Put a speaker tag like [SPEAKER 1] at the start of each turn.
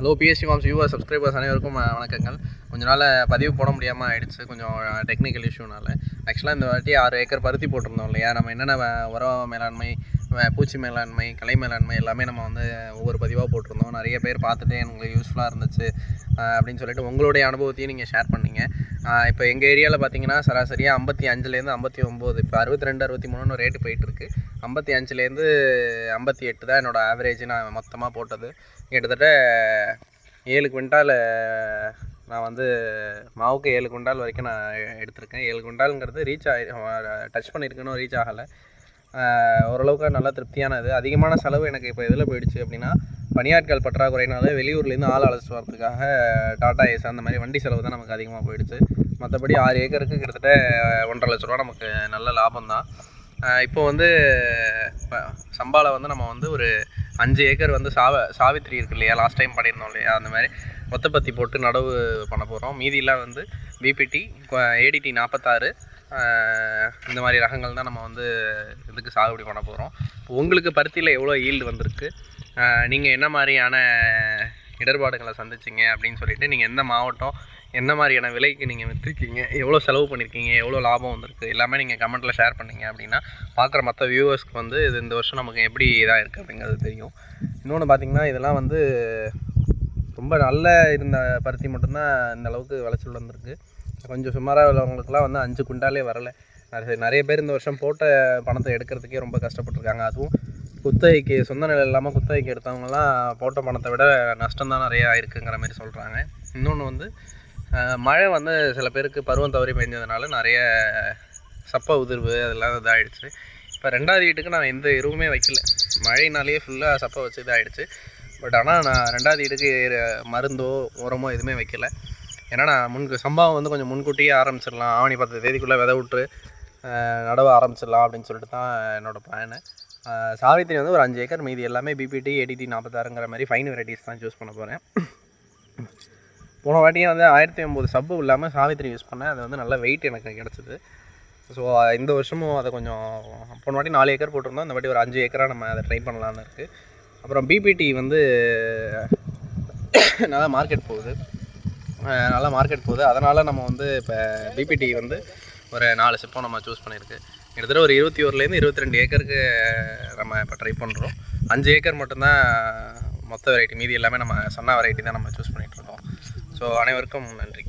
[SPEAKER 1] Hello BSc farms your subscribers அனைவருக்கும் வணக்கங்கள். கொஞ்ச நாள் பதிவு போட முடியாமல் ஆயிடுச்சு. கொஞ்சம் டெக்னிக்கல் இஷ்யூனால ஆக்சுவலாக இந்த வாட்டி ஆறு ஏக்கர் பருத்தி போட்டிருந்தோம் இல்லையா? நம்ம என்னென்ன உரம் மேலாண்மை பூச்சி மேலாண்மை கலை மேலாண்மை எல்லாமே நம்ம வந்து ஒவ்வொரு பதிவாக போட்டிருந்தோம். நிறைய பேர் பார்த்துட்டு எனக்கு யூஸ்ஃபுல்லாக இருந்துச்சு. அப்படின்னு சொல்லிட்டு உங்களுடைய அனுபவத்தையும் நீங்கள் ஷேர் பண்ணீங்க. இப்போ எங்கள் ஏரியாவில் பார்த்தீங்கன்னா சராசரியாக ஐம்பத்தி அஞ்சுலேருந்து ஐம்பத்தி ஒம்பது இப்போ அறுபத்தி ரெண்டு அறுபத்தி மூணுன்னு ரேட்டு போயிட்டுருக்கு ஐம்பத்தி அஞ்சுலேருந்து ஐம்பத்தி எட்டு தான் என்னோடய ஆவரேஜ் நான் மொத்தமாக போட்டது. கிட்டத்தட்ட ஏழு குவிண்டால் நான் வந்து மாவுக்கு ஏழு குவிண்டால் வரைக்கும் நான் எடுத்திருக்கேன். ஏழு குவிண்டாலுங்கிறது ரீச் ஆகி டச் பண்ணியிருக்கணும் ரீச் ஆகலை. ஓரளவுக்கு நல்லா திருப்தியானது. அதிகமான செலவு எனக்கு இப்போ இதில் போயிடுச்சு அப்படின்னா பணியாட்கள் பற்றாக்குறைனால வெளியூர்லேருந்து ஆள் அழைச்சிட்டு வரதுக்காக டாடா ஏஸ் அந்த மாதிரி வண்டி செலவு தான் நமக்கு அதிகமாக போயிடுச்சு. மற்றபடி ஆறு ஏக்கருக்கு கிட்டத்தட்ட ஒன்றரை லட்ச ரூபா நமக்கு நல்ல லாபம் தான். இப்போ வந்து இப்போ சம்பாவில் வந்து நம்ம வந்து ஒரு அஞ்சு ஏக்கர் வந்து சாவ சாவித்திரி இருக்கு இல்லையா? லாஸ்ட் டைம் பண்ணியிருந்தோம் இல்லையா? அந்த மாதிரி மொத்தப்பத்தி போட்டு நடவு பண்ண போகிறோம் மீதியெல்லாம் வந்து பிபிடி ஏடிடி நாற்பத்தாறு இந்த மாதிரி ரகங்கள் தான் நம்ம வந்து இதுக்கு சாகுபடி பண்ண போகிறோம் உங்களுக்கு பருத்தியில் எவ்வளோ ஈல்டு வந்திருக்கு? நீங்கள் என்ன மாதிரியான இடர்பாடுகளை சந்திச்சிங்க அப்படின்னு சொல்லிட்டு நீங்கள் எந்த மாவட்டம் என்ன மாதிரியான விலைக்கு நீங்கள் விற்றுருக்கீங்க எவ்வளோ செலவு பண்ணியிருக்கீங்க எவ்வளோ லாபம் வந்திருக்கு எல்லாமே நீங்கள் கமெண்ட்டில் ஷேர் பண்ணீங்க அப்படின்னா பார்க்குற மற்ற வியூவர்ஸ்க்கு வந்து இது இந்த வருஷம் நமக்கு எப்படி இதாக இருக்குது அப்படிங்கிறது தெரியும். இன்னொன்று பார்த்தீங்கன்னா இதெல்லாம் வந்து ரொம்ப நல்ல இருந்த பருத்தி மட்டும்தான் இந்த அளவுக்கு விளைச்சல் வந்திருக்கு. கொஞ்சம் சுமாராக உள்ளவங்களுக்குலாம் வந்து அஞ்சு குண்டாலே வரலை. நிறைய நிறைய பேர் இந்த வருஷம் போட்ட பணத்தை எடுக்கிறதுக்கே ரொம்ப கஷ்டப்பட்டிருக்காங்க. அதுவும் குத்தகைக்கு சொந்த நிலை இல்லாமல் குத்தகைக்கு எடுத்தவங்கலாம் போட்ட பணத்தை விட நஷ்டம் தான் நிறையா இருக்குங்கிற மாதிரி சொல்கிறாங்க இன்னொன்று வந்து மழை வந்து சில பேருக்கு பருவம் தவறி பெஞ்சதுனால நிறைய சப்ப உதிர்வு அதெல்லாம் இதாகிடுச்சு இப்போ ரெண்டாவது வீட்டுக்கு நான் எந்த எருவுமே வைக்கல. மழையினாலேயே ஃபுல்லாக சப்பை வச்சு இதாகிடுச்சு பட் ஆனால் நான் ரெண்டாவது வீட்டுக்கு மருந்தோ உரமோ எதுவுமே வைக்கல. ஏன்னா நான் முன்கு சம்பவம் வந்து கொஞ்சம் முன்கூட்டியே ஆரம்பிச்சிடலாம். ஆவணி பத்து தேதிக்குள்ளே விதை விட்டு நடவ ஆரம்பிச்சிடலாம் அப்படின்னு சொல்லிட்டு தான் என்னோடய பிளானு சாவித்திரி வந்து ஒரு அஞ்சு ஏக்கர் மீதி எல்லாமே பிபிடி ஏடிடி நாற்பத்தாறுங்கிற மாதிரி ஃபைன் வெரைட்டிஸ் தான் சூஸ் பண்ண போகிறேன் போன வாட்டியும் வந்து ஆயிரத்தி ஒம்பது சப்பு இல்லாமல் சாவித்திரி யூஸ் பண்ணேன். அது வந்து நல்ல வெயிட் எனக்கு கிடச்சிது. ஸோ இந்த வருஷமும் அதை கொஞ்சம் போன வாட்டி நாலு ஏக்கர் போட்டிருந்தோம். இந்த வாட்டி ஒரு அஞ்சு ஏக்கராக நம்ம அதை ட்ரை பண்ணலான்னு இருக்குது அப்புறம் பிபிடி வந்து நல்லா மார்க்கெட் போகுது. நல்லா மார்க்கெட் போகுது அதனால் நம்ம வந்து இப்போ பிபிடி வந்து ஒரு நாலு சிப்பம் நம்ம சூஸ் பண்ணியிருக்கு. கிட்டத்தட்ட ஒரு இருபத்தி ஓர்லேருந்து இருபத்தி ரெண்டு ஏக்கருக்கு நம்ம இப்போ ட்ரை பண்ணுறோம் அஞ்சு ஏக்கர் மட்டும்தான் மொத்த வெரைட்டி மீதி எல்லாமே நம்ம சன்னா வெரைட்டி தான் நம்ம சூஸ் பண்ணிகிட்ருக்கோம் ஸோ அனைவருக்கும் நன்றி